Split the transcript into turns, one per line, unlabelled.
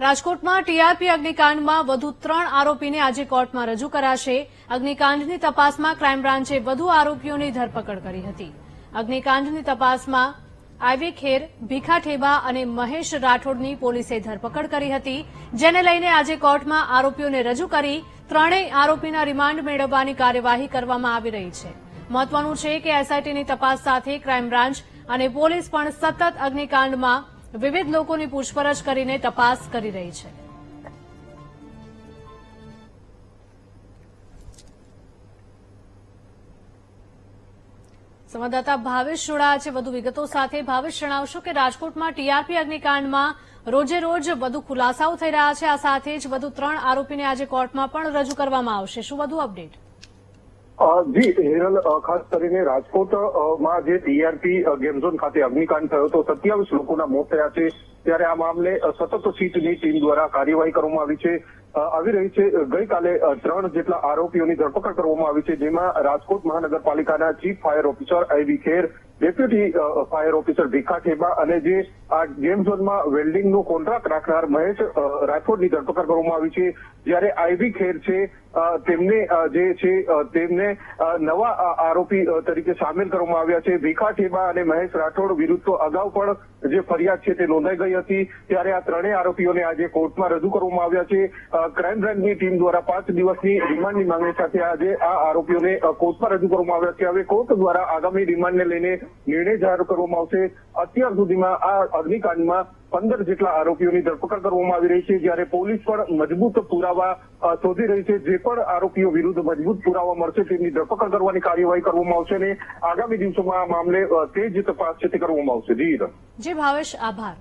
રાજકોટમાં ટીઆરપી અગ્નિકાંડમાં વધુ ત્રણ આરોપીને આજે કોર્ટમાં રજૂ કરાશે. અગ્નિકાંડની તપાસમાં ક્રાઇમ બ્રાન્ચે વધુ આરોપીઓની ધરપકડ કરી હતી. અગ્નિકાંડની તપાસમાં આઈવી ખેર, ભીખા ઠેબા અને મહેશ રાઠોડની પોલીસે ધરપકડ કરી હતી, જેને લઈને આજે કોર્ટમાં આરોપીઓને રજૂ કરી ત્રણેય આરોપીના રિમાન્ડ મેળવવાની કાર્યવાહી કરવામાં આવી રહી છે. મહત્વનું છે કે એસઆઈટીની તપાસ સાથે ક્રાઇમ બ્રાન્ચ અને પોલીસ પણ સતત અગ્નિકાંડમાં વિવિધ લોકોની પૂછપરછ કરીને તપાસ કરી રહી છે. સંવાદદાતા ભાવેશ જોડા છે વધુ વિગતો સાથે. ભાવેશ, જણાવશો કે રાજકોટમાં ટીઆરપી અગ્નિકાંડમાં રોજે રોજ વધુ ખુલાસાઓ થઈ રહ્યા છે. આ સાથે જ વધુ ત્રણ આરોપીને આજે કોર્ટમાં પણ રજૂ કરવામાં આવશે. શું વધુ અપડેટ?
જી, હેરલ ખાસ કરીને રાજકોટમાં જે ડીઆરપી ગેમ ઝોન ખાતે અગ્નિકાંડ થયો હતો, સત્યાવીસ લોકોના મોત થયા છે. ત્યારે આ મામલે સતત સીટની ટીમ દ્વારા કાર્યવાહી કરવામાં આવી છે. આવી રહી છે. ગઈકાલે ત્રણ જેટલા આરોપીઓની ધરપકડ કરવામાં આવી છે, જેમાં રાજકોટ મહાનગરપાલિકાના chief fire officer I V Kher deputy fire officer Bhikha Theba અને જે આ ગેમ ઝોનમાં વેલ્ડિંગનો કોન્ટ્રાક્ટ રાખનાર મહેશ રાઠોડની ધરપકડ કરવામાં આવી છે. જ્યારે આઈવી ખેર છે તેમને જે છે તેમને નવા આરોપી તરીકે સામેલ કરવામાં આવ્યા છે. ભીખા ઠેબા અને મહેશ રાઠોડ વિરુદ્ધ તો અગાઉ પણ જે ફરિયાદ છે તે નોંધાઈ ગઈ હતી. ત્યારે આ ત્રણેય આરોપીઓને આજે કોર્ટમાં રજૂ કરવામાં આવ્યા છે. ક્રાઇમ બ્રાન્ચની ટીમ દ્વારા પાંચ દિવસની રિમાન્ડની માંગણી સાથે આજે આ આરોપીઓને કોર્ટમાં રજૂ કરવામાં આવ્યા છે. હવે કોર્ટ દ્વારા આગામી રિમાન્ડને લઈને નિર્ણય જાહેર કરવામાં આવશે. અત્યાર સુધીમાં આ અગ્નિકાંડમાં પંદર જેટલા આરોપીઓની ધરપકડ કરવામાં આવી રહી છે, જ્યારે પોલીસ પણ મજબૂત પુરાવા શોધી રહી છે. જે પણ આરોપીઓ વિરુદ્ધ મજબૂત પુરાવા મળશે, તેમની ધરપકડ કરવાની કાર્યવાહી કરવામાં આવશે અને આગામી દિવસોમાં આ મામલે તેજ તપાસ છે તે કરવામાં આવશે.
જી ભાવેશ, આભાર.